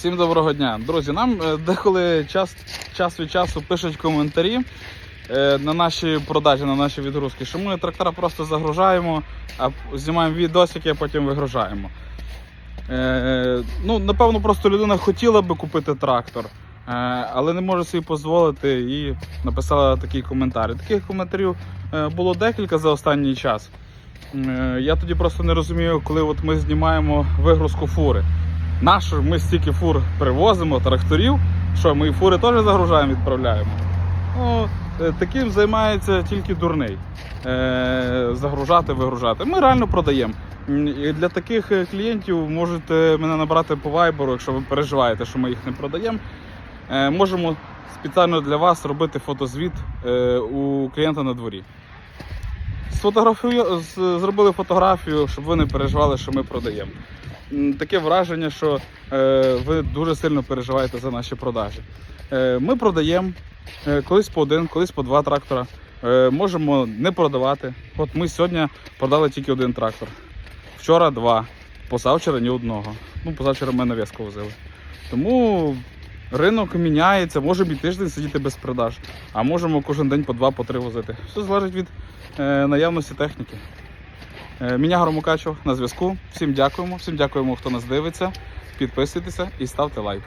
Всім доброго дня. Друзі, нам е, деколи час, час від часу пишуть коментарі е, на наші продажі, на наші відгрузки, що ми трактора просто загружаємо, а знімаємо відосики, а потім вигружаємо. Е, ну, напевно, просто людина хотіла би купити трактор, але не може собі дозволити і написала такий коментар. Таких коментарів було декілька за останній час. Я тоді просто не розумію, коли от ми знімаємо вигрузку фури. Нащо ми стільки фур привозимо, тракторів, що ми і фури теж загружаємо, відправляємо. Ну, е, таким займається тільки дурний. Е, загружати, вигружати. Ми реально продаємо. І для таких е, клієнтів можете мене набрати по вайберу, якщо ви переживаєте, що ми їх не продаємо. Е, можемо спеціально для вас робити фотозвіт е, у клієнта на дворі. Зробили фотографію, щоб ви не переживали, що ми продаємо. Таке враження, що е, ви дуже сильно переживаєте за наші продажі. Е, ми продаємо е, колись по один, колись по два трактора. Можемо не продавати. От ми сьогодні продали тільки один трактор. Вчора два, позавчора ні одного. Ну, позавчора ми нав'язку возили. Тому ринок міняється, можемо і тиждень сидіти без продаж, а можемо кожен день по два, по три возити. Все залежить від наявності техніки. Е, Міня Мукачев на зв'язку. Всім дякуємо, всім дякуємо, хто нас дивиться. Підписуйтеся і ставте лайк.